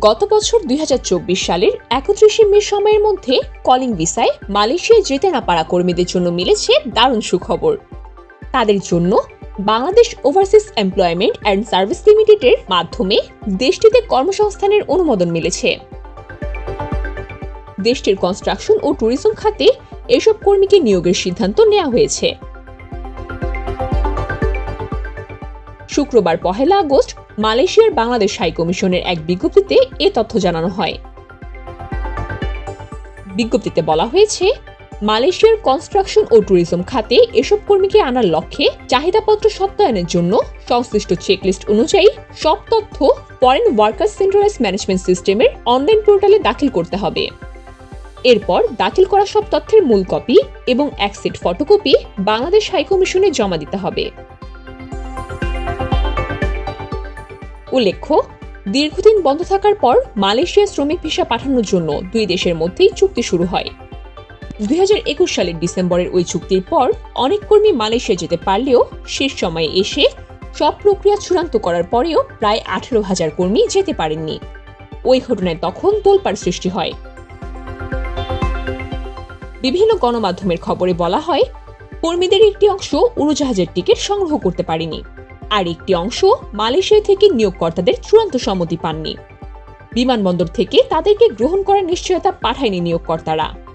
গত বছর দুই হাজার চব্বিশ সালের একত্রিশে মে সময়ের মধ্যে কলিং ভিসায় মালয়েশিয়ায় যেতে না পারা কর্মীদের জন্য মিলেছে দারুণ সুখবর। তাদের জন্য Bangladesh overseas employment and service লিমিটেডের মাধ্যমে দেশটিতে কর্মসংস্থানের অনুমোদন মিলেছে। দেশটির কনস্ট্রাকশন ও ট্যুরিজম খাতে এসব কর্মীকে নিয়োগের সিদ্ধান্ত নেওয়া হয়েছে। শুক্রবার পহেলা আগস্ট মালয়েশিয়ার বাংলাদেশ হাই কমিশনের এক বিজ্ঞপ্তিতে এ তথ্য জানানো হয়। বিজ্ঞপ্তিতে বলা হয়েছে, মালয়েশিয়ার কনস্ট্রাকশন ও ট্যুরিজম খাতে এসব কর্মীকে আনার লক্ষ্যে চাহিদাপত্র সত্যায়নের জন্য সংশ্লিষ্ট চেকলিস্ট অনুযায়ী সব তথ্য ফরেন ওয়ার্কার্স সেন্ট্রালাইজ ম্যানেজমেন্ট সিস্টেমের অনলাইন পোর্টালে দাখিল করতে হবে। এরপর দাখিল করা সব তথ্যের মূল কপি এবং এক সেট ফটোকপি বাংলাদেশ হাইকমিশনে জমা দিতে হবে। উল্লেখ্য, দীর্ঘদিন বন্ধ থাকার পর মালয়েশিয়া শ্রমিক ভিসা পাঠানোর জন্য দুই দেশের মধ্যেই চুক্তি শুরু হয়। দুই হাজার একুশ সালের ডিসেম্বরের ওই চুক্তির পর অনেক কর্মী মালয়েশিয়া যেতে পারলেও শেষ সময়ে এসে সব প্রক্রিয়া চূড়ান্ত করার পরেও প্রায় আঠেরো হাজার কর্মী যেতে পারেননি। ওই ঘটনায় তখন তোলপাড় সৃষ্টি হয়। বিভিন্ন গণমাধ্যমের খবরে বলা হয়, কর্মীদের একটি অংশ উড়োজাহাজের টিকিট সংগ্রহ করতে পারেনি। আর একটি অংশ মালয়েশিয়া থেকে নিয়োগকর্তাদের চূড়ান্ত সম্মতি পাননি। বিমানবন্দর থেকে তাদেরকে গ্রহণ করার নিশ্চয়তা পাঠায়নি নিয়োগকর্তারা।